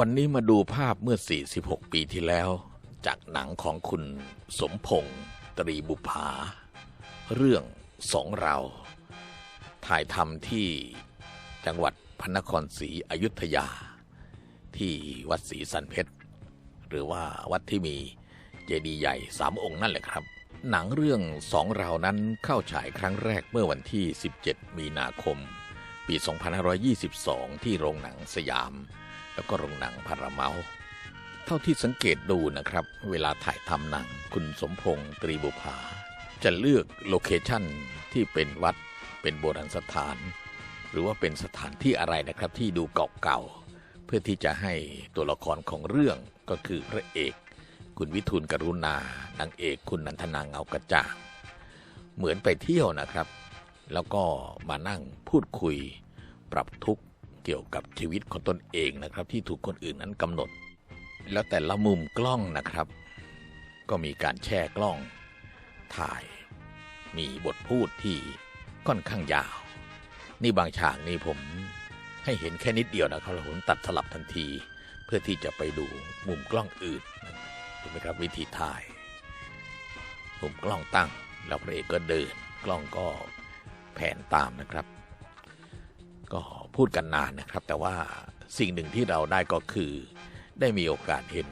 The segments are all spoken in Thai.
วันนี้มาดูภาพเมื่อ 46 ปีที่แล้ว จากหนังของคุณสมพงษ์ตรีบุภา เรื่องสองเรา ถ่ายทำที่จังหวัดพระนครศรีอยุธยา ที่วัดศรีสันเพชร หรือว่าวัดที่มีเจดีย์ใหญ่สามองค์นั่นแหละครับ หนังเรื่องสองเรานั้นเข้าฉายครั้งแรกเมื่อวันที่ 17 มีนาคม ปี 2522 ที่โรงหนังสยาม แล้วก็โรงหนังพาราเมาเท่าที่สังเกตดูนะครับ เวลาถ่ายทำหนังคุณสมพงษ์ตรีบุภา จะเลือกโลเคชั่นที่เป็นวัด เป็นโบราณสถาน หรือว่าเป็นสถานที่อะไรนะครับที่ดูเก่าๆ เพื่อที่จะให้ตัวละครของเรื่องก็คือพระเอก คุณวิทูลกรุณานางเอกคุณนันทนาเงากระจ่างเหมือนไปเที่ยวนะครับ แล้วก็มานั่งพูดคุย ปรับทุกข์ เกี่ยวกับชีวิตของตนเองนะครับ ที่ถูกคนอื่นนั้นกำหนด แล้วแต่ละมุมกล้องนะครับ ก็มีการแช่กล้อง ถ่าย มีบทพูดที่ค่อนข้างยาว นี่บางฉากนี่ผมให้เห็นแค่นิดเดียวนะครับผมตัดสลับทันที เพื่อที่จะไปดูมุมกล้องอื่นถูกไหมครับวิธีถ่าย มุมกล้องตั้งแล้วพระเอกก็เดิน กล้องก็แผนตามนะครับ ก็พูดกันนานนะครับ แต่ว่าสิ่งหนึ่งที่เราได้ก็คือ ได้มีโอกาสเห็น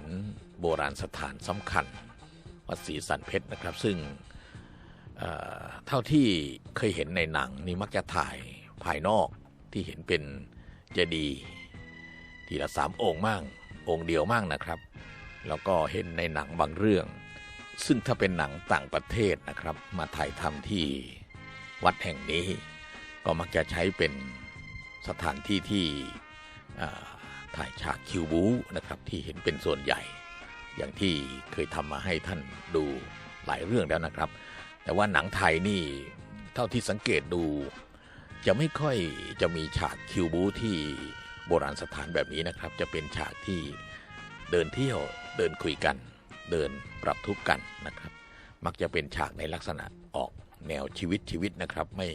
โบราณสถานสำคัญ วัดศรีสันเพชรนะครับ ซึ่งเอ่อเท่าที่เคยเห็นในหนังนี่มักจะถ่ายภายนอกที่เห็นเป็นเจดีย์ทีละสามองค์มั่งองค์เดียวมั่งนะครับ แล้วก็เห็นในหนังบางเรื่อง ซึ่งถ้าเป็นหนังต่างประเทศนะครับ มาถ่ายทำที่วัดแห่งนี้ ก็มักจะใช้เป็น สถานที่ที่ถ่ายฉากคิวบูนะครับที่เห็นเป็นส่วนใหญ่ อย่างที่เคยทำมาให้ท่านดูหลายเรื่องแล้วนะครับ แต่ว่าหนังไทยนี่เท่าที่สังเกตดูจะไม่ค่อยจะมีฉากคิวบูที่โบราณสถานแบบนี้นะครับ จะเป็นฉากที่เดินเที่ยวเดินคุยกัน เดินปรับทุกข์กันนะครับ มักจะเป็นฉากในลักษณะออกแนวชีวิตชีวิตนะครับ ไม่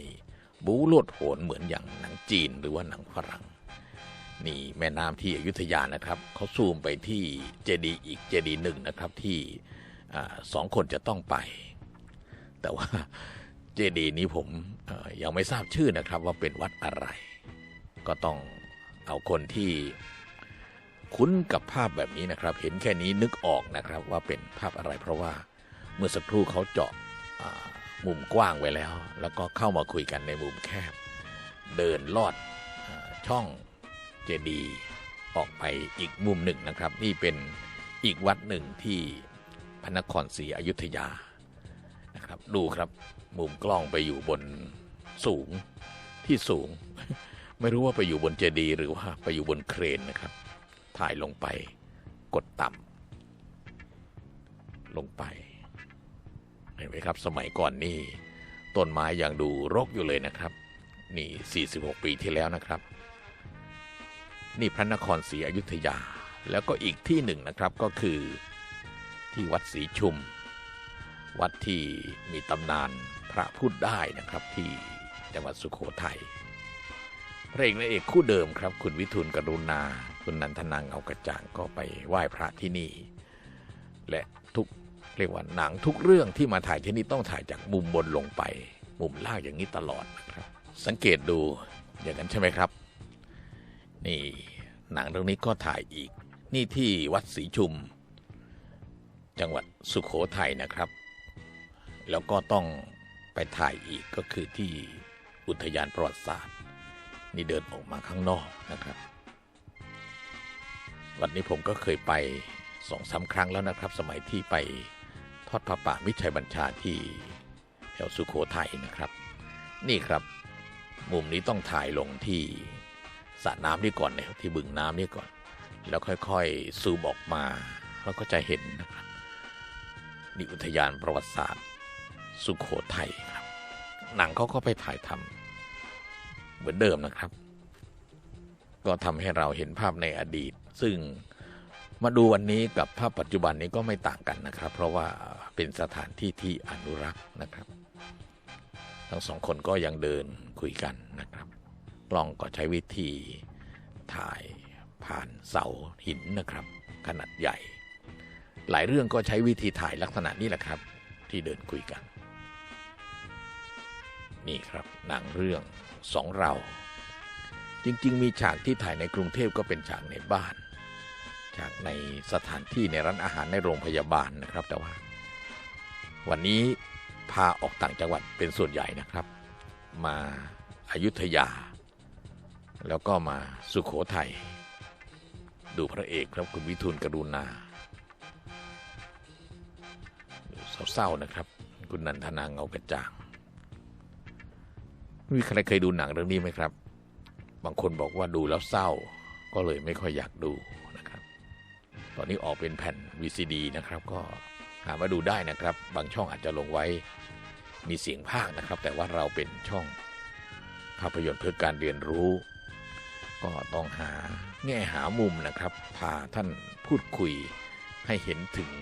บูโลดโผนเหมือนอย่างหนังจีนหรือว่าหนังฝรั่ง นี่แม่น้ำที่อยุธยานะครับเขาซูมไปที่เจดีย์อีกเจดีย์หนึ่งนะครับที่สองคนจะต้องไป แต่ว่าเจดีย์นี้ผมยังไม่ทราบชื่อนะครับว่าเป็นวัดอะไร ก็ต้องเอาคนที่คุ้นกับภาพแบบนี้นะครับ เห็นแค่นี้นึกออกนะครับว่าเป็นภาพอะไรเพราะว่าเมื่อสักครู่เขาเจาะ มุมกว้างไว้แล้ว แล้วก็เข้ามาคุยกันในมุมแคบ เดินลอดช่องเจดีออกไปอีกมุมหนึ่งนะครับ นี่เป็นอีกวัดหนึ่งที่พระนครศรีอยุธยานะครับ ดูครับมุมกล้องไปอยู่บนสูงที่สูง ไม่รู้ว่าไปอยู่บนเจดีหรือว่าไปอยู่บนเครนนะครับ ถ่ายลงไปกดต่ำลงไป เห็นไหมครับ สมัยก่อนนี่ต้นไม้ยังดูรกอยู่เลยนะครับ นี่ 46 ปีที่แล้วนะครับ นี่พระนครศรีอยุธยา แล้วก็อีกที่หนึ่งนะครับก็คือที่วัดศรีชุม วัดที่มีตำนานพระพูดได้นะครับที่จังหวัดสุโขทัยพระเอกและเอกคู่เดิมครับ คุณวิทูลกรุณา คุณนันทนังเอากระจ่างก็ไปไหว้พระที่นี่ และทุก เรียกว่าหนังทุกเรื่องที่มาถ่ายที่นี่ต้องถ่ายจากมุมบนลงไป มุมล่างอย่างนี้ตลอดนะครับ สังเกตดูอย่างนั้นใช่ไหมครับ นี่หนังเรื่องนี้ก็ถ่ายอีก นี่ที่วัดศรีชุม จังหวัดสุขโขทัยนะครับ แล้วก็ต้องไปถ่ายอีกก็คือที่อุทยานประวัติศาสตร์ นี่เดินออกมาข้างนอกนะครับ วันนี้ผมก็เคยไปสองสาครั้งแล้วนะครับ สมัยที่ไป ทอดพระป่ามิชัยบัญชาที่แถวสุขโขทัยนะครับ นี่ครับ มุมนี้ต้องถ่ายลงที่สระน้ำนี่ก่อนนะครับที่บึงน้ำนี่ก่อน แล้วค่อยๆซูมออกมาเราก็จะเห็นนะครับนี่อุทยานประวัติศาสตร์ สุขโขทัยครับ หนังเขาก็ไปถ่ายทำเหมือนเดิมนะครับ ก็ทำให้เราเห็นภาพในอดีต ซึ่ง มาดูวันนี้กับภาพปัจจุบันนี้ก็ไม่ต่างกันนะครับ เพราะว่าเป็นสถานที่ที่อนุรักษ์นะครับ ทั้งสองคนก็ยังเดินคุยกันนะครับกล้องก็ใช้วิธีถ่ายผ่านเสาหินนะครับ ขนาดใหญ่ หลายเรื่องก็ใช้วิธีถ่ายลักษณะนี้แหละครับ ที่เดินคุยกัน นี่ครับหนังเรื่องสองเรา จริง ๆ มีฉากที่ถ่ายในกรุงเทพก็เป็นฉากในบ้าน ฉากในสถานที่ในร้านอาหารในโรงพยาบาลนะครับ แต่ว่า วันนี้พาออกต่างจังหวัดเป็นส่วนใหญ่นะครับ มาอายุทยา แล้วก็มาสุขโขทัยดูพระเอกครับคุณวิทูลกรุณาเศร้าๆนะครับ คุณนันทนาเงากระจ่างมีใครเคยดูหนังเรื่องนี้ไหมครับ บางคนบอกว่าดูแล้วเศร้า ก็เลยไม่ค่อยอยากดู ตอนนี้ออกเป็นแผ่น VCD นะครับ ก็หามาดูได้นะครับ บางช่องอาจจะลงไว้มีเสียงภาคนะครับ แต่ว่าเราเป็นช่องภาพยนตร์เพื่อการเรียนรู้ ก็ต้องหาแง่หามุมนะครับ พาท่านพูดคุยให้เห็นถึง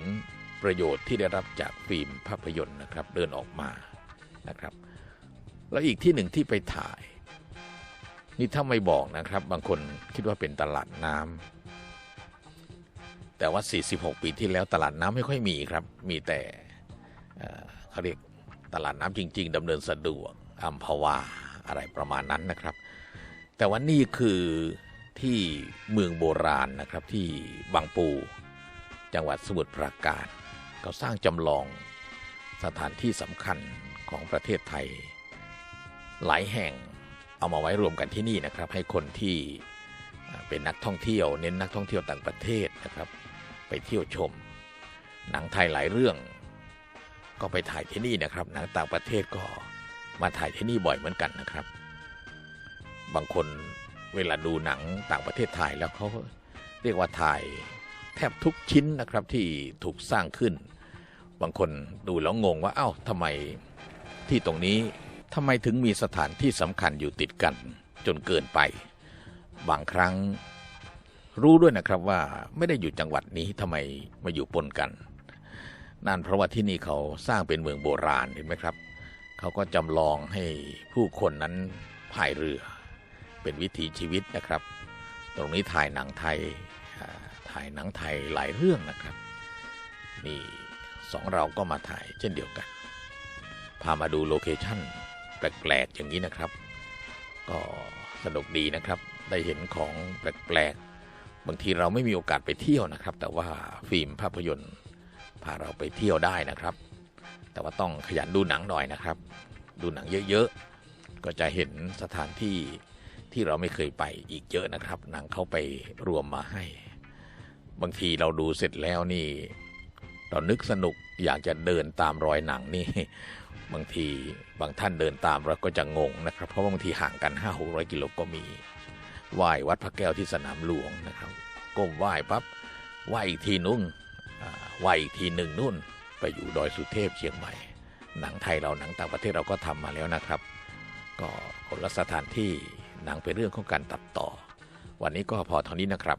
ประโยชน์ที่ได้รับจากฟิล์มภาพยนตร์นะครับ เดินออกมานะครับ แล้วอีกที่หนึ่งที่ไปถ่าย นี่ถ้าไม่บอกนะครับ บางคนคิดว่าเป็นตลาดน้ำ แต่ว่า 46 ปีที่แล้วตลาดน้ำไม่ค่อยมีครับ มีแต่เขาเรียกตลาดน้ำจริง ๆดำเนินสะดวกอัมพวาอะไรประมาณนั้นนะครับ แต่ว่านี่คือที่เมืองโบราณนะครับที่บางปู จังหวัดสมุทรปราการเขาสร้างจำลองสถานที่สำคัญของประเทศไทย หลายแห่งเอามาไว้รวมกันที่นี่นะครับ ให้คนที่เป็นนักท่องเที่ยว เน้นนักท่องเที่ยวต่างประเทศนะครับ ไปเที่ยวชม หนังไทยหลายเรื่อง ก็ไปถ่ายที่นี่นะครับ หนังต่างประเทศก็มาถ่ายที่นี่บ่อยเหมือนกันนะครับ บางคนเวลาดูหนังต่างประเทศถ่ายแล้วเขาเรียกว่าถ่ายแทบทุกชิ้นนะครับที่ถูกสร้างขึ้น บางคนดูแล้วงงว่าเอ้าทำไมที่ตรงนี้ทำไมถึงมีสถานที่สำคัญอยู่ติดกันจนเกินไป บางครั้ง รู้ด้วยนะครับว่าไม่ได้อยู่จังหวัดนี้ทำไมมาอยู่ปนกัน นั่นเพราะว่าที่นี่เขาสร้างเป็นเมืองโบราณเห็นไหมครับ เขาก็จำลองให้ผู้คนนั้นพายเรือ เป็นวิถีชีวิตนะครับ ตรงนี้ถ่ายหนังไทยถ่ายหนังไทยหลายเรื่องนะครับ นี่สองเราก็มาถ่ายเช่นเดียวกัน พามาดูโลเคชั่นแปลกๆอย่างนี้นะครับ ก็สนุกดีนะครับได้เห็นของแปลกๆ บางทีเราไม่มีโอกาสไปเที่ยวนะครับ แต่ว่าฟิล์มภาพยนตร์พาเราไปเที่ยวได้นะครับ แต่ว่าต้องขยันดูหนังหน่อยนะครับ ดูหนังเยอะๆ ก็จะเห็นสถานที่ที่เราไม่เคยไปอีกเยอะนะครับ หนังเขาไปรวมมาให้ บางทีเราดูเสร็จแล้วนี่เรานึกสนุกอยากจะเดินตามรอยหนังนี่ บางทีบางท่านเดินตามเราก็จะงงนะครับ เพราะบางทีห่างกัน5 6 0 0กิโลก็มี ไหว้วัดพระแก้วที่สนามหลวงนะครับ ก้มไหว้ปั๊บไหว้อีกทีนุ่งไหว้อีกทีหนึ่งนุ่น ไปอยู่ดอยสุเทพเชียงใหม่ หนังไทยเราหนังต่างประเทศเราก็ทำมาแล้วนะครับ ก็คนละสถานที่หนังเป็นเรื่องของการตัดต่อ วันนี้ก็พอเท่านี้นะครับ